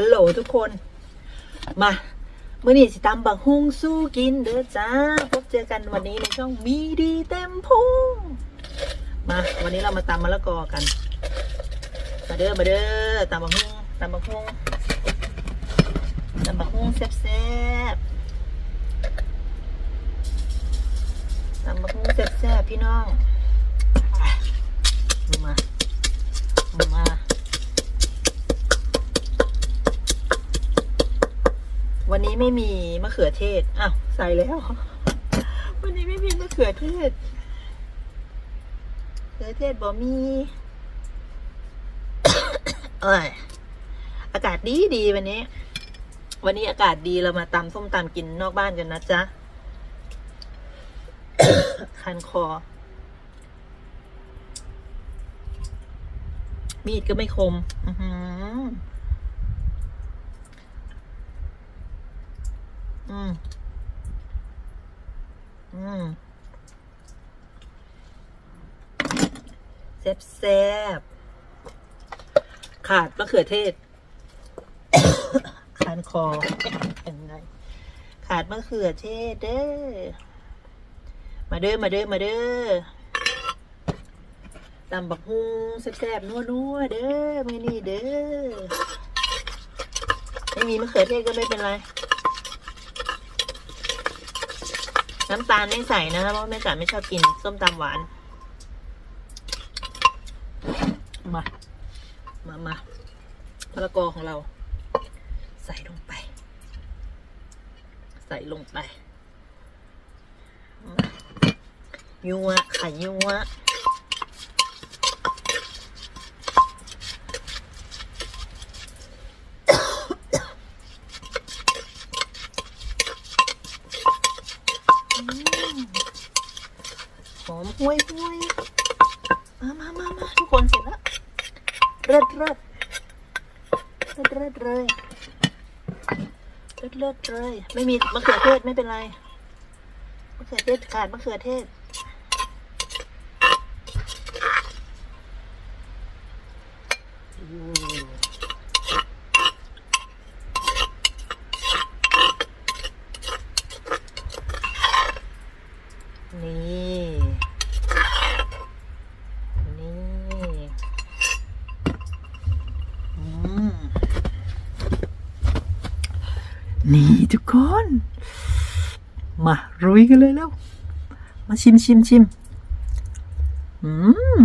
ฮัลโหลทุกคน มาเมื่อนี้สิตำบักฮุงสู้กินเด้อจ้า พบเจอกันวันนี้ในช่องมีดีเต็มพุงมา วันนี้เรามาตำมมะละกอกัน มาเด้อมาเด้อตำบักฮุงตำบักฮุงตำบักฮุงแซ่บๆตำบักฮุงแซ่บๆพี่น้อง วันนี้ไม่มีมะเขือเทศอ้าวใส่แล้ว วันนี้ไม่มีมะเขือเทศมะเขือเทศบ่มีเอ้ยอากาศดีดีวันนี้ วันนี้อากาศดีเรามาตำส้มตำกินนอกบ้านกันนะจ๊ะคันคอ มีดก็ไม่คม อือหือ อืม อืมแซ่บแซ่บๆขาดมะเขือเทศคานคอยังไงขาดมะเขือเทศเด้อ มาเด้อ มาเด้อ มาเด้อตำบักฮุงแซ่บๆนัวๆเด้อไมือนี่เด้อ ไม่มีมะเขือเทศก็ไม่เป็นไร น้ำตาลไม่ใส่นะคะเพราะแม่จ๋าไม่ชอบกินส้มตำหวาน มา มามามะละกอของเรา ใส่ลงไป ใส่ลงไป ยัวไข่ยัว หอมห้วยห้วยมามามามาทุกคนเสร็จแล้วเลิศเลิศเลิศเลิศเลยเลิศเลิศเลย ไม่มีมะเขือเทศไม่เป็นไรมะเขือเทศขาดมะเขือเทศ นี่ นี่ อืม นี่ทุกคน มารุยกันเลยแล้ว มาชิมชิมชิมอืม